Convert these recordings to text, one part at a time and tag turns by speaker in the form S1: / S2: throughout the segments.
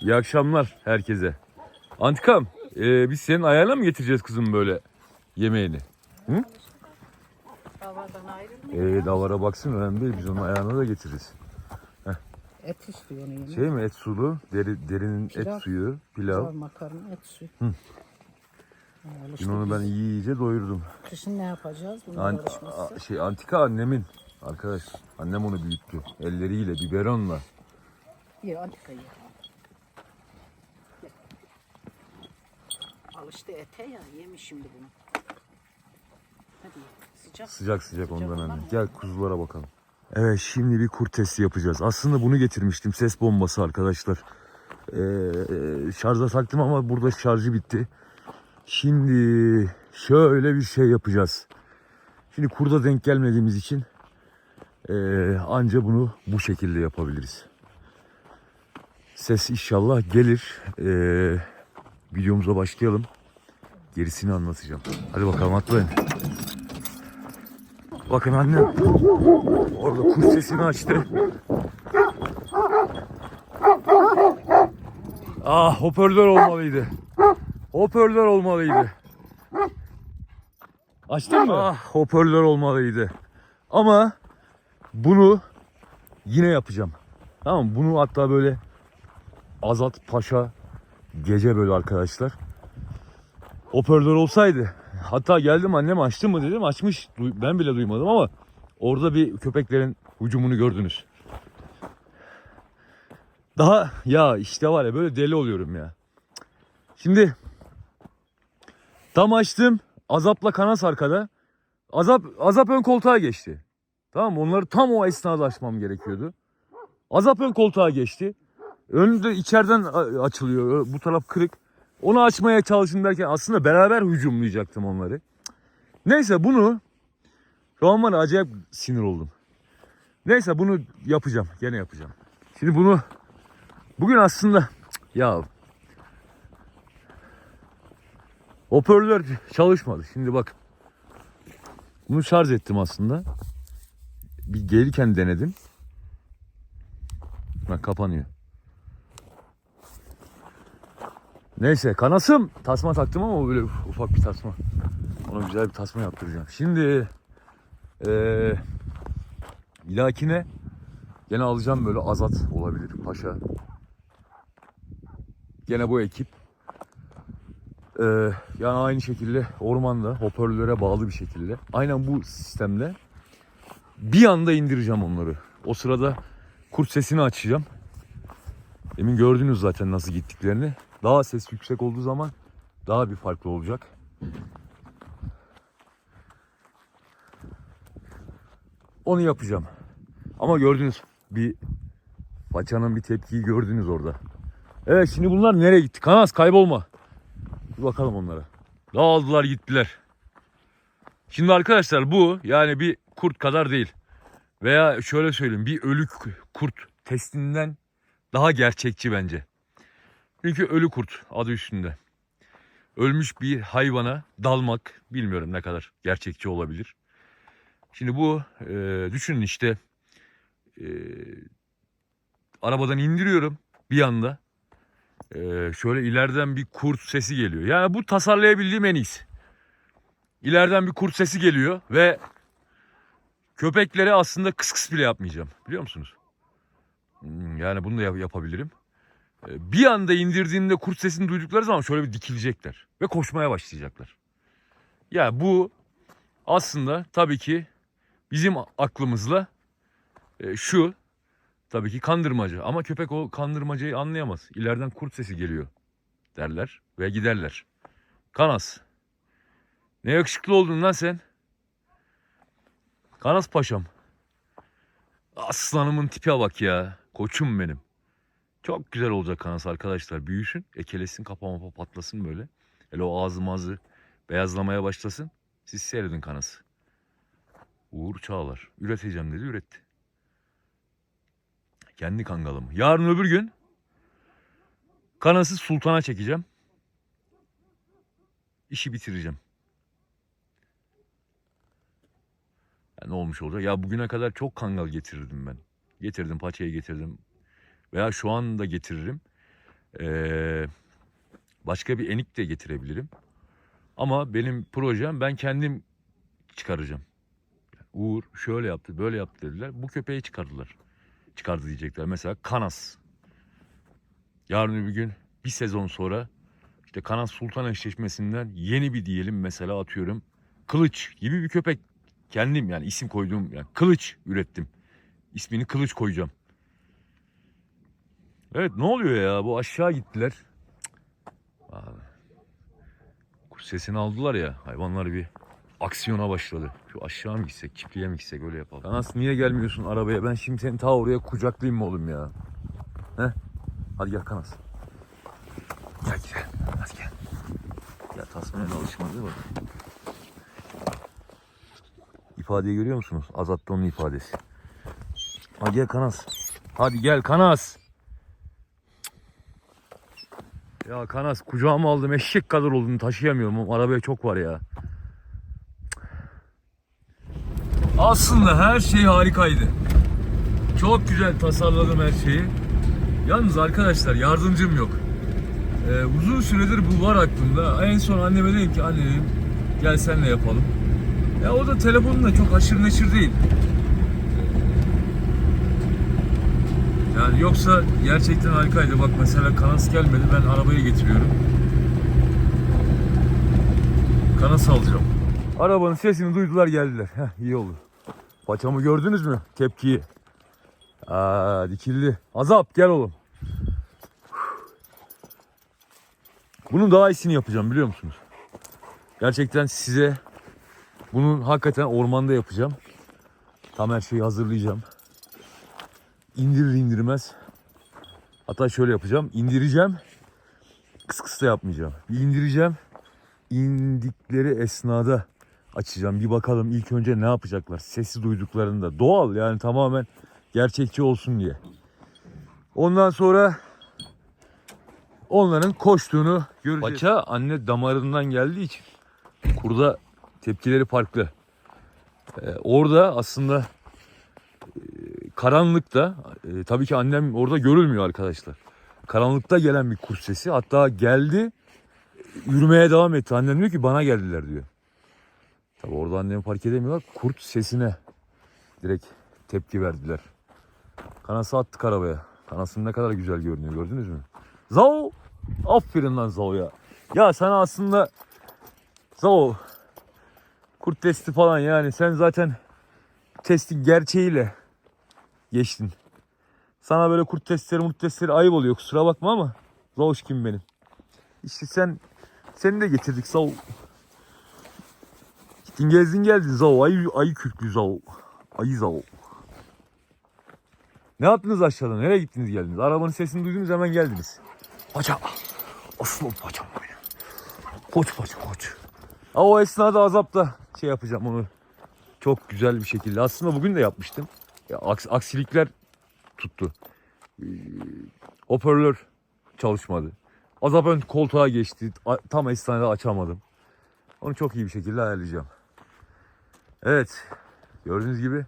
S1: İyi akşamlar herkese. Antikam, e, biz senin ayağına mı getireceğiz kızım böyle yemeğini?
S2: Havadan ayrılmıyor.
S1: E, davara baksın önemli değil. Biz onun ayağına da getiririz.
S2: Et istiyor onu.
S1: Şey mi et sulu, deri, derinin
S2: Pilav.
S1: et suyu,
S2: Pilav,
S1: pilav.
S2: makarna, et suyu.
S1: Hı. Dün
S2: alıştık
S1: onu ben iyice doyurdum.
S2: Kışın ne yapacağız? Bunlar
S1: An-
S2: alışmazsa.
S1: a- şey antika annemin arkadaş. Annem onu büyüttü. Elleriyle, biberonla.
S2: Ye antika ye. Alıştı ete ya. Yemiş şimdi bunu. Hadi. Sıcak.
S1: Sıcak sıcak ondan anne.
S2: mı?
S1: Gel kuzulara bakalım. Evet şimdi bir kurt testi yapacağız. Aslında bunu getirmiştim. Ses bombası arkadaşlar. Ee, şarja taktım ama burada şarjı bitti. Şimdi şöyle bir şey yapacağız. Şimdi kurda denk gelmediğimiz için ee, anca bunu bu şekilde yapabiliriz. Ses inşallah gelir. Ee, videomuza başlayalım. Gerisini anlatacağım. Hadi bakalım atlayın. Bakın annem orada kuş sesini açtı. Ah hoparlör olmalıydı. Hoparlör olmalıydı.
S3: Açtın mı?
S1: Ah hoparlör olmalıydı. Ama bunu yine yapacağım. Tamam mı? Bunu hatta böyle Azat Paşa gece böyle arkadaşlar. Hoparlör olsaydı. Hatta geldim annem açtı mı dedim. Açmış. Ben bile duymadım ama orada bir köpeklerin hücumunu gördünüz. Daha ya işte var ya böyle deli oluyorum ya. Şimdi tam açtım. Azap'la Kanas arkada. Azap, Azap ön koltuğa geçti. Tamam? Onları tam o esnada açmam gerekiyordu. Azap ön koltuğa geçti. Önünde içeriden a- açılıyor. Bu taraf kırık. Onu açmaya çalışın derken aslında beraber hücumlayacaktım onları. Neyse bunu şu acayip sinir oldum. Neyse bunu yapacağım. Gene yapacağım. Şimdi bunu bugün aslında ya hoparlör çalışmadı. Şimdi bak bunu şarj ettim aslında. Bir gelirken denedim. Bak kapanıyor. Neyse kanasım tasma taktım ama böyle ufak bir tasma. Ona güzel bir tasma yaptıracağım. Şimdi eee ilakine gene alacağım böyle azat olabilir paşa. Gene bu ekip. Eee yani aynı şekilde ormanda hoparlöre bağlı bir şekilde. Aynen bu sistemle bir anda indireceğim onları. O sırada kurt sesini açacağım. Demin gördünüz zaten nasıl gittiklerini. Daha ses yüksek olduğu zaman daha bir farklı olacak. Onu yapacağım. Ama gördünüz bir paçanın bir tepkiyi gördünüz orada. Evet şimdi bunlar nereye gitti? Kanas kaybolma. Bir bakalım onlara. Dağıldılar gittiler. Şimdi arkadaşlar bu yani bir kurt kadar değil. Veya şöyle söyleyeyim bir ölü kurt testinden daha gerçekçi bence. Çünkü ölü kurt adı üstünde. Ölmüş bir hayvana dalmak bilmiyorum ne kadar gerçekçi olabilir. Şimdi bu e, düşünün işte e, arabadan indiriyorum bir anda. E, şöyle ileriden bir kurt sesi geliyor. Yani bu tasarlayabildiğim en iyisi. İleriden bir kurt sesi geliyor ve köpeklere aslında kıs kıs bile yapmayacağım. Biliyor musunuz? Hmm, Yani bunu da yap- yapabilirim. Ee, Bir anda indirdiğimde kurt sesini duydukları zaman şöyle bir dikilecekler ve koşmaya başlayacaklar. Ya bu aslında tabii ki bizim aklımızla e, şu tabii ki kandırmacı ama köpek o kandırmacayı anlayamaz. İleriden kurt sesi geliyor derler ve giderler. Kanas. Ne yakışıklı oldun lan sen. Kanas paşam. Aslanımın tipe bak ya. Koçum benim. Çok güzel olacak kanas arkadaşlar. Büyüsün, ekelesin, kapama patlasın böyle. Hele o ağzı mazı beyazlamaya başlasın. Siz seyredin kanası. Uğur Çağlar. Üreteceğim dedi, üretti. Kendi kangalım. Yarın öbür gün kanası sultana çekeceğim. İşi bitireceğim. Ya ne olmuş olacak? Ya bugüne kadar çok kangal getirirdim ben. Getirdim, paçayı getirdim. Veya şu anda getiririm. Ee, başka bir enik de getirebilirim. Ama benim projem ben kendim çıkaracağım. Uğur şöyle yaptı, böyle yaptı dediler. Bu köpeği çıkardılar. Çıkardı diyecekler. Mesela Kanas. Yarın bir gün bir sezon sonra işte Kanas Sultan eşleşmesinden yeni bir diyelim mesela atıyorum. Kılıç gibi bir köpek. Kendim yani isim koyduğum yani kılıç ürettim. İsmini kılıç koyacağım. Evet ne oluyor ya bu aşağı gittiler. Abi. Sesini aldılar ya hayvanlar bir aksiyona başladı. Şu aşağı mı gitsek çiftliğe mi gitsek öyle yapalım. Kanas niye gelmiyorsun arabaya ben şimdi seni ta oraya kucaklayayım mı oğlum ya? He? Hadi gel Kanas. Gel gel hadi gel. Ya tasmaya alışmadı bak. İfadeyi görüyor musunuz? Azat onun ifadesi. Hadi gel Kanas. Hadi gel Kanas. Ya Kanas kucağıma aldım eşek kadar olduğunu taşıyamıyorum. Arabaya çok var ya. Aslında her şey harikaydı. Çok güzel tasarladım her şeyi. Yalnız arkadaşlar yardımcım yok. Ee, uzun süredir bu var aklımda. En son anneme dedim ki anne gel senle yapalım. Ya o da telefonunda çok haşır neşir değil. Yani yoksa gerçekten harikaydı. Bak mesela Kanas gelmedi. Ben arabaya getiriyorum. Kanas alacağım. Arabanın sesini duydular geldiler. Heh, iyi oldu. Paçamı gördünüz mü? Tepkiyi. Aa, dikildi. Azap gel oğlum. Bunun daha iyisini yapacağım biliyor musunuz? Gerçekten size bunu hakikaten ormanda yapacağım. Tam her şeyi hazırlayacağım. İndirir indirmez. Hatta şöyle yapacağım. İndireceğim. Kıs kıs da yapmayacağım. Bir indireceğim. İndikleri esnada açacağım. Bir bakalım ilk önce ne yapacaklar. Sesi duyduklarında. Doğal yani tamamen gerçekçi olsun diye. Ondan sonra onların koştuğunu göreceğiz. Paça anne damarından geldiği için kurda tepkileri farklı. Ee, orada aslında e, karanlıkta e, tabii ki annem orada görülmüyor arkadaşlar. Karanlıkta gelen bir kuş sesi hatta geldi yürümeye devam etti. Annem diyor ki bana geldiler diyor. Tabii orada annem fark edemiyorlar. Kurt sesine direkt tepki verdiler. Kanası attık arabaya. Kanasın ne kadar güzel görünüyor gördünüz mü? Zao! Aferin lan Zao'ya. Ya sana aslında Zao kurt testi falan yani sen zaten testin gerçeğiyle geçtin. Sana böyle kurt testleri murt testleri ayıp oluyor kusura bakma ama Zaoş kim benim. İşte sen seni de getirdik Zao. Gittin gezdin geldin Zao. Ayı, ayı kürklü Zao. Ayı Zao. Ne yaptınız aşağıda? Nereye gittiniz geldiniz? Arabanın sesini duydunuz hemen geldiniz. Paça. Aslan paçam benim. Koç paça koç. Ha, o esnada azapta şey yapacağım onu. Çok güzel bir şekilde. Aslında bugün de yapmıştım. Aks- aksilikler tuttu. Ee, hoparlör çalışmadı. Azap ön koltuğa geçti. A- Tam esnada açamadım. Onu çok iyi bir şekilde ayarlayacağım. Evet. Gördüğünüz gibi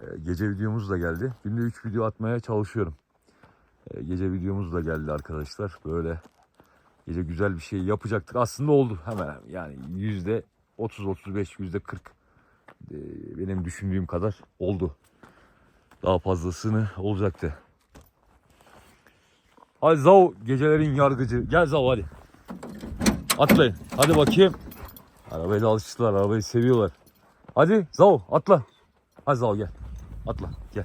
S1: e, gece videomuz da geldi. Günde 3 video atmaya çalışıyorum. E, Gece videomuz da geldi arkadaşlar. Böyle gece güzel bir şey yapacaktık. Aslında oldu hemen yani yüzde 30-35 yüzde 40 e, benim düşündüğüm kadar oldu. Daha fazlasını olacaktı. Hadi Zao gecelerin yargıcı. Gel Zao hadi. Atlayın. Hadi bakayım. Arabaya alıştılar. Arabayı seviyorlar. Hadi Zao atla. Hadi Zao gel. Atla gel.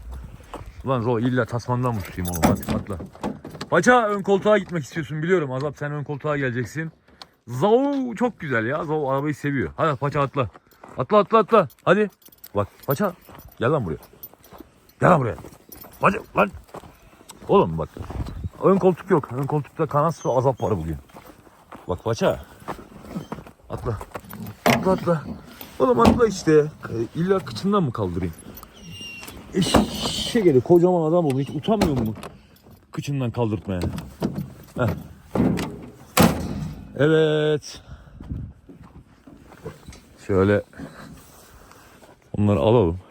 S1: Ulan Zao illa tasmandan mı tutayım oğlum hadi atla. Paça ön koltuğa gitmek istiyorsun biliyorum. Azap sen ön koltuğa geleceksin. Zao çok güzel ya. Zao arabayı seviyor. Hadi Paça atla. Atla atla atla. Hadi. Bak Paça gel lan buraya. Gel lan buraya. Paça lan. Oğlum bak. Ön koltuk yok. Ön koltukta kanas ve azap var bugün. Bak Paça. Atla. Atla atla. Oğlum atla işte. E, İlla kıçından mı kaldırayım? Eşek eli kocaman adam oldu. Hiç utanmıyor mu? Kıçından kaldırtmaya. Heh. Evet. Şöyle onları alalım.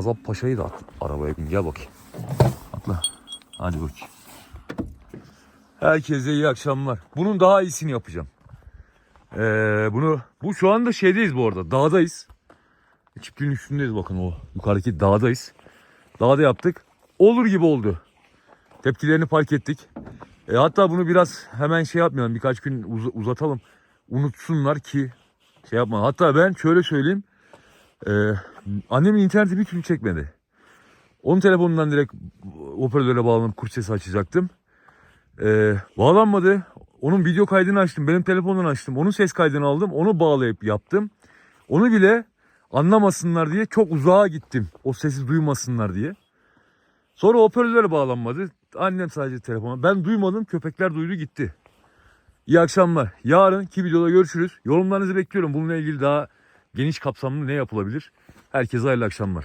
S1: Azap Paşa'yı da at arabaya bin. Gel bakayım. Atla. Hadi bakayım. Herkese iyi akşamlar. Bunun daha iyisini yapacağım. Ee, bunu bu şu anda şeydeyiz bu arada. Dağdayız. Çiftliğin üstündeyiz bakın o yukarıdaki dağdayız. Dağda yaptık. Olur gibi oldu. Tepkilerini fark ettik. E, hatta bunu biraz hemen şey yapmayalım. Birkaç gün uz- uzatalım. Unutsunlar ki şey yapma. Hatta ben şöyle söyleyeyim. E, annemin interneti bir türlü çekmedi. Onun telefonundan direkt hoparlöre bağlanıp kurt sesi açacaktım. E, bağlanmadı. Onun video kaydını açtım. Benim telefondan açtım. Onun ses kaydını aldım. Onu bağlayıp yaptım. Onu bile anlamasınlar diye çok uzağa gittim. O sesi duymasınlar diye. Sonra hoparlöre bağlanmadı. Annem sadece telefona. Ben duymadım. Köpekler duydu gitti. İyi akşamlar. Yarınki videoda görüşürüz. Yorumlarınızı bekliyorum. Bununla ilgili daha geniş kapsamlı ne yapılabilir? Herkese hayırlı akşamlar.